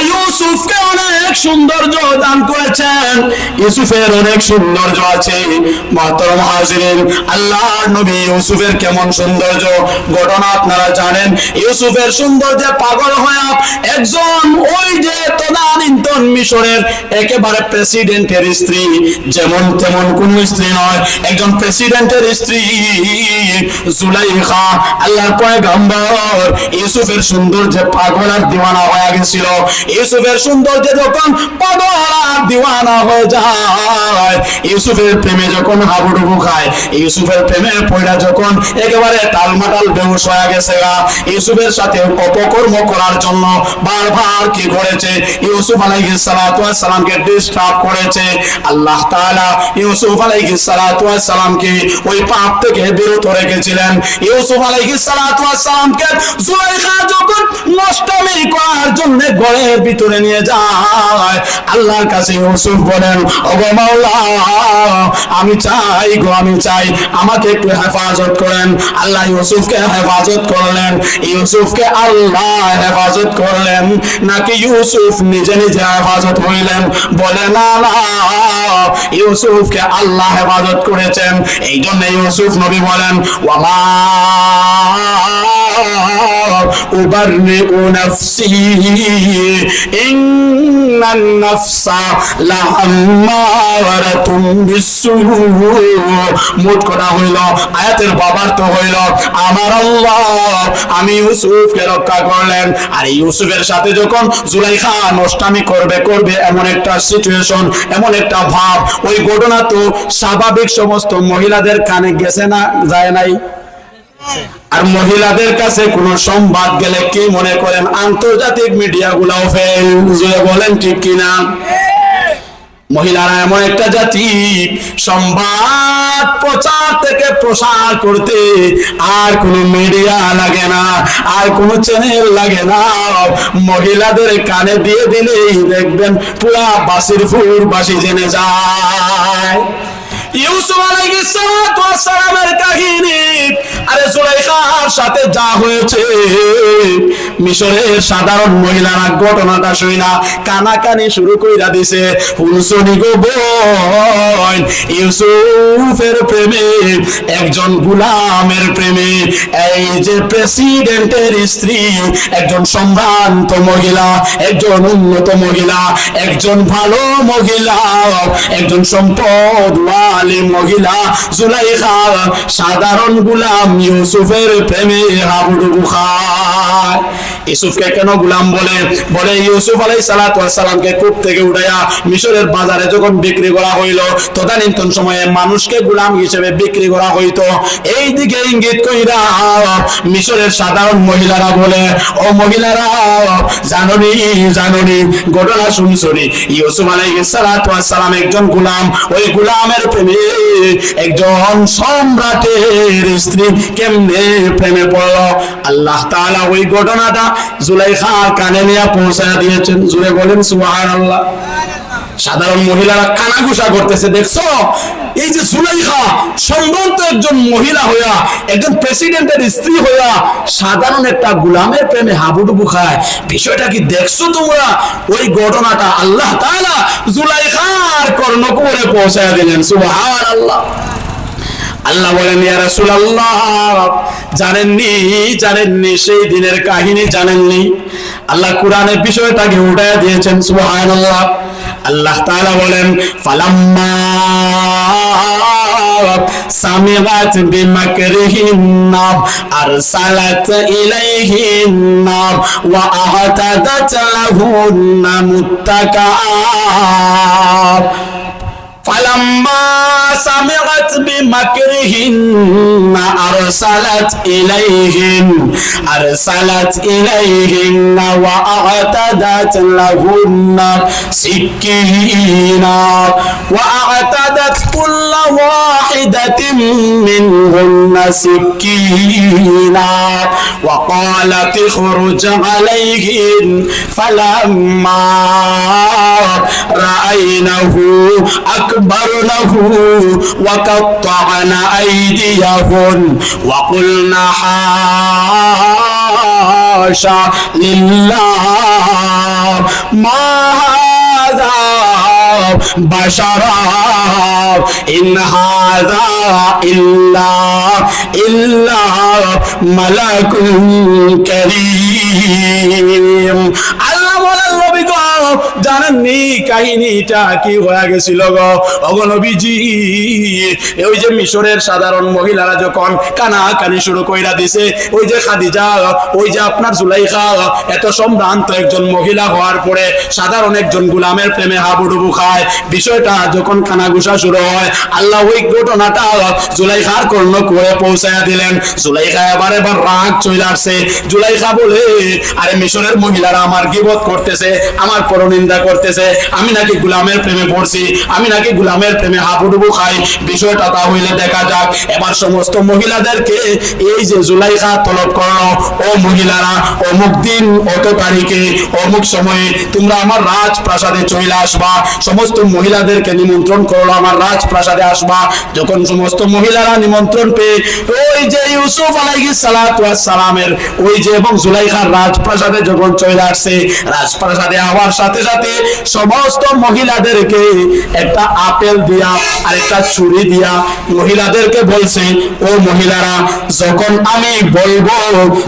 ইউসুফকে অনেক সৌন্দর্য দান করেছেন। ইউসুফের অনেক সৌন্দর্য আছে। হাজিরিন আল্লাহ নবী ইউসুফের কেমন সৌন্দর্য? ঘটনা আপনারা জানেন। ইউসুফের সৌন্দর্যে পাগল হয়ে একজন ওই যে তদানীন্তন মিশরের একেবারে প্রেসিডেন্টের স্ত্রী। যেমন তেমন কোন স্ত্রী নয়, একজন প্রেসিডেন্টের স্ত্রী। জুলাইখা, আল্লাহর পয়গম্বর, ইউসুফের সৌন্দর্যে পাগল আর দিওয়ানা হয়ে গেছিল। ইউসুফের সৌন্দর্যে যখন আর দিওয়ানা হয়ে যায়। ইউসুফের প্রেমে যখন হাবুডুবু খায়, ইউসুফের প্রেমে পয়লা যখন একেবারে টালমাটাল বেহুশ হয়ে গেছে ইউসুফের সাথে অপকর্ম করার জন্য বারবার কি করেছে? ইউসুফ আলাইহিস সালাতু ওয়াস সালামকে ডিস্টার্ব করেছে। আল্লাহ তাআলা ইউসুফ আলাইহিস সালাতু ওয়াস সালামকে ওই পাপ থেকে বিরত রেখেছিলেন। ইউসুফ আলাইহিস সালাতু ওয়াস সালামকে জুলাইখা যখন নষ্টমী করার জন্য ঘরের ভিতরে নিয়ে যায়, আল্লাহর কাছে ইউসুফ বলেন, ওগো মাওলা, আমি চাই গো, আমি চাই। আমাকে একটু হেফাজত করেন। আল্লাহ ইউসুফকে হেফাজত করলেন। ইউসুফকে আল্লাহ হেফাজত করলেন। নাকি ইউসুফ নিজে নিজে হেফাজত হইলেন? বলে, না না, ইউসুফকে আল্লাহ হেফাজত করেছেন। এই জন্য ইউসুফ নবী বলেন ওয়ামা أبرئ نفسي إن النفس لأمارة بالسوء মোট কথা হইল আয়াতের বাবার তো হইল আমার আল্লাহ আমি ইউসুফকে রক্ষা করলেন আর ইউসুফের সাথে যখন জুলাইখা নষ্টামি করবে করবে এমন একটা সিচুয়েশন এমন একটা ভাব ওই ঘটনা তো স্বাভাবিক সমস্ত মহিলাদের কানে গেছে না যায় নাই আর মহিলাদের কাছে কোন সংবাদ গেলে কি মনে করেন? আন্তর্জাতিক মিডিয়া ফেল বলেন ঠিক কিনা? মহিলারা এমন একটা জাতি, সংবাদ প্রচার থেকে প্রসার করতে আর কোনো মিডিয়া লাগে না, আর কোনো চ্যানেল লাগে না। মহিলাদের কানে দিয়ে দিলেই দেখবেন পুরা বাসির ফুর বাসি জেনে যায়। ইউসুফ আলাইহিস সালাতু ওয়াস সালামের কাহিনী। আরে জুলাইখার সাথে যা হয়েছে, মিশরের সাধারণ মহিলারা ঘটনাটা কানাকানি শুরু কইরা দিছে গো বোন, ইউসুফের প্রেমে, একজন গুলামের প্রেমে, এই যে প্রেসিডেন্টের স্ত্রী, একজন সম্ভ্রান্ত মহিলা, একজন উন্নত মহিলা, একজন ভালো মহিলা, একজন সম্পদওয়ালী মহিলা জুলাইখা, সাধারণ গুলাম ইউসুফের প্রেমে হাবুডুবু খায় ইউসুফকে কেন গুলাম বলে? বলে ইউসুফ আলাই সালাতামকে কূপ থেকে উঠাইয়া মিশরের বাজারে যখন বিক্রি করা হইল, তদানীন্তন সময়ে মানুষকে গুলাম হিসেবে বিক্রি করা হইতো। এই দিকে ইঙ্গিত কইরা মিশরের সাধারণ মহিলারা বলে, ও মহিলারা, জাননি জাননি, ঘটনা শুনছনি ইউসুফ ওয়াস সালাম একজন গুলাম। ওই গুলামের প্রেমে একজন সম্রাটের স্ত্রী কেমনে প্রেমে পড়ল? আল্লাহ তাআলা ওই ঘটনাটা জুলাইখা কানে নিয়ে পৌঁছায় দিয়েছেন। জুলে বলেন, সুবহানাল্লাহ। সাধারণ মহিলারা কানাঘুষা করতেছে, দেখছ? এই যে জুলাইখা সম্ভ্রান্ত একজন মহিলা হইয়া, একজন প্রেসিডেন্টের স্ত্রী হইয়া সাধারণ একটা গুলামের প্রেমে হাবুডুবু খায়। বিষয়টা কি দেখছ তোমরা? ওই ঘটনাটা আল্লাহ তাআলা জুলাইখার কর্ণকুরে পৌঁছায় দিলেন, সুবহানাল্লাহ। আল্লাহ আল্লাহ বলেন জানেননি জানেননি, সেই দিনের কাহিনী জানেননি। আল্লাহ কোরআনে বিষয়টাকে উঠায় দিয়েছেন, সুবহানাল্লাহ। আল্লাহ তাআলা বলেন ফালাম্মা সামিআত বিমাকরিহিন্না আরসালাত ইলাইহিন্না ওয়া আহতাদাত লাহুন্না মুত্তাকা فلما سمعت بمكرهن أرسلت إليهن أرسلت إليهن وأعتدت لهن سكينا وأعتدت كل واحدة منهن سكينا وقالت اخرج عليهن فلما رأينه أكبرنه وقطعن أيديهن وقلنا حاشا لله ما هذا বাসারা ইন হাযা জানেননি কাহিনীটা কি হয়ে গেছিল গো? ওই যে মিশরের সাধারণ মহিলারা যখন কানাকানি শুরু কইরা দিছে, ওই যে খাদিজা, ওই যে আপনার জুলাইখা, এত সম্ভ্রান্ত একজন মহিলা হওয়ার পরে সাধারণ একজন গুলামের প্রেমে হাবুডুবু খায়। বিষয়টা যখন কানাঘুষা শুরু হয়, আল্লাহ ওই ঘটনাটা জুলাইখার কর্ণ করে পৌঁছায়া দিলেন। জুলাইখা এবার এবার রাগ চলে আসছে। জুলাইখা বলে, আরে মিশরের মহিলারা আমার গিবত করতেছে, আমার পরনিন্দা করতেছে, আমি নাকি গুলামের প্রেমে পড়ছি, আমি নাকি গুলামের প্রেমে হাবুডুবু খাই। বিষয়টা তা হইলে দেখা যাক। এবার সমস্ত মহিলাদেরকে এই যে জুলাইখা তলব করল, ও মহিলারা, অমুক দিন, অত তারিখে, অমুক সময়ে তোমরা আমার রাজপ্রাসাদে চলে আসবা। সমস্ত মহিলাদেরকে নিমন্ত্রণ করল, আমার রাজপ্রাসাদে আসবা। যখন সমস্ত মহিলারা নিমন্ত্রণ পেয়ে, ওই যে ইউসুফ ওয়াস সালামের ওই যে এবং জুলাইখার রাজপ্রাসাদে যখন চলে আসছে, রাজপ্রাসাদে আওয়ার সাথে সাথে সমস্ত মহিলাদেরকে একটা আপেল দিয়া আর একটা ছুরি দিয়া মহিলাদেরকে বলছে, ও মহিলারা, যখন আমি বলব,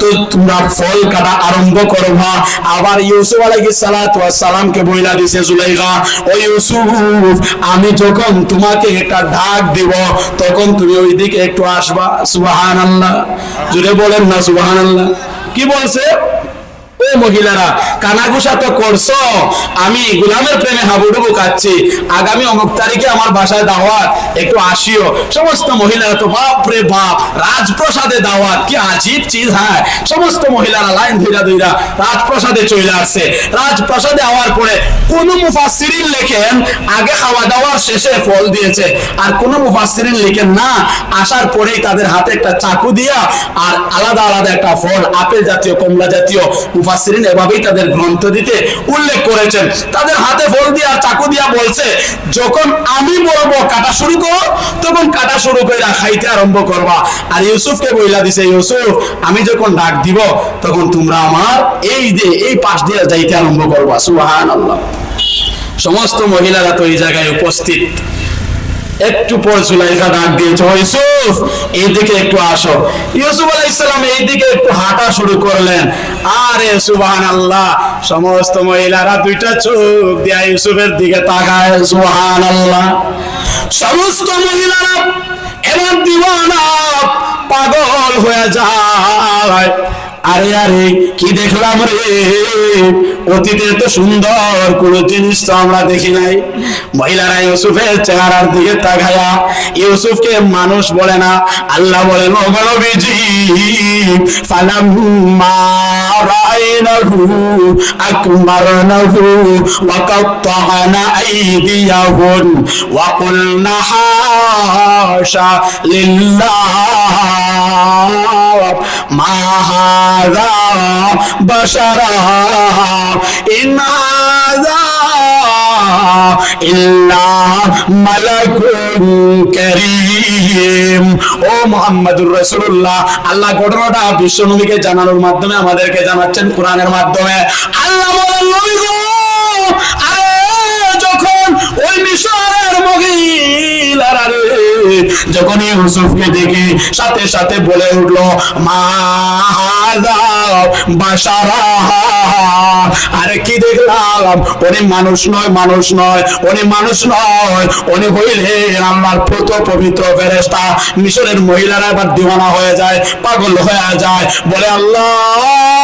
তো তোমরা ফল কাটা আরম্ভ করবা। আবার ইউসুফ আলাইহিস সালাতু ওয়াস সালামকে বইলা দিছে জুলাইখা। ও ইউসুফ, আমি যখন তোমাকে একটা ডাক দিব, তখন তুমি ওই দিকে একটু আসবা। সুবহানাল্লাহ। জুড়ে বলেন না, সুবহানাল্লাহ। কি বলছে? ও মহিলারা, কানাঘুষা তো করছ। আমি গুলামের প্রেমে হাবুডুবু খাচ্ছি। আগামী অমুক তারিখে আমার বাসায় দাওয়াত, একটু আসিও। সমস্ত মহিলারা তো বাপ রে বাপ, রাজপ্রসাদে দাওয়াত। কি আজীব চিজ হ্যাঁ? সমস্ত মহিলারা লাইন ধইরা ধইরা রাজপ্রসাদে চলে আসছে। রাজপ্রাসাদে আওয়ার পরে কোন মুফাসসিরিন লেখেন, আগে খাওয়া দাওয়ার শেষে ফল দিয়েছে। আর কোন মুফাসসিরিন লেখেন না, আসার পরেই তাদের হাতে একটা চাকু দিয়া, আর আলাদা আলাদা একটা ফল, আপেল জাতীয়, কমলা জাতীয় মুফাসসিরিন এভাবেই তাদের গ্রন্থ দিতে উল্লেখ করেছেন। তাদের হাতে ফল দিয়া আর চাকু দিয়া বলছে, যখন আমি বলব কাটা শুরু করো, তখন কাটা শুরু করে খাইতে আরম্ভ করবা। আর ইউসুফকে বইলা দিছে, ইউসুফ, আমি যখন ডাক দিব, তখন তোমরা আমার এই যে, এই পাশ দিয়ে যাইতে আরম্ভ করবা। সুবহানাল্লাহ। সমস্ত মহিলারা তো এই জায়গায় উপস্থিত। একটু পর জুলাইখা ডাক দিয়েছে, "ও ইউসুফ, এইদিকে একটু আসো। ইউসুফ আলাইসালাম এইদিকে একটু হাঁটা শুরু করলেন। আরে সুবহান আল্লাহ সমস্ত মহিলারা দুইটা চোখ দিয়া ইউসুফের দিকে তাকায় সুবহান আল্লাহ সমস্ত মহিলারা এবার দিওয়ানা পাগল হয়ে যায়। আরে আরে, কি দেখলাম রে? অতীতে তো সুন্দর কোন জিনিস তো আমরা দেখি নাই। মহিলারা ইউসুফের চেহারার দিকে তাকায়া, ইউসুফকে মানুষ বলে না, আল্লাহ বলেন, ও নবীজি, ফালাম্মা রাআইনাহু আকবারনাহু ওয়া আইদিয়াহুন, ওয়া হাশা লিল্লাহ মা বাশারা ইন ইল্লা মালাকুন কারীম। ও আল্লাহ ঘটনাটা বিশ্ব নবীকে জানানোর মাধ্যমে আমাদেরকে জানাচ্ছেন, কোরআনের মাধ্যমে। আল্লাহ ওই মিশরের মহিলারা রে যখন ইউসুফকে সাথে সাথে বলে উঠল, মা আরে কি দেখলাম? উনি মানুষ নয় মানুষ নয়, উনি মানুষ নয়। উনি হইলেন আমার প্রত পবিত্র ফেরেস্তা মিশরের মহিলারা এবার দিওয়ানা হয়ে যায়, পাগল হয়ে যায়। বলে, আল্লাহ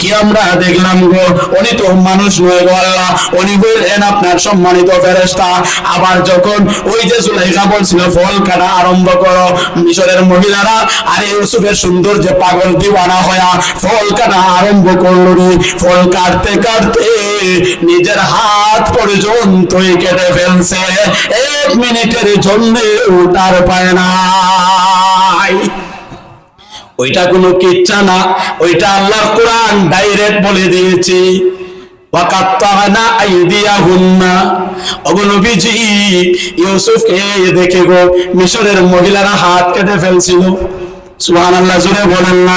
কি আমরা দেখলাম গো? উনি তো মানুষ নয় গো আল্লাহ। উনি হইলেন আপনার সম্মানিত ফেরেস্তা আবার যখন ওই যে সুলাইখা বলছিল, ফল কাটা আরম্ভ করো, মিশরের মহিলারা, আরে ইউসুফের সুন্দর যে পাগল দিওয়ানা হয়া, ফল কাটা আরম্ভ করল রে। ফল কাটতে কাটতে নিজের হাত পর্যন্তই কেটে ফেলছে। এক মিনিটের জন্য তার পায় নাই। ওইটা কোনো কিচ্ছা না, ওইটা আল্লাহ কোরআন ডাইরেক্ট বলে দিয়েছি। দেখে গো, মিশরের মহিলারা হাত কেটে ফেলছিল। সুহান আল্লাহ জুড়ে বলেন না।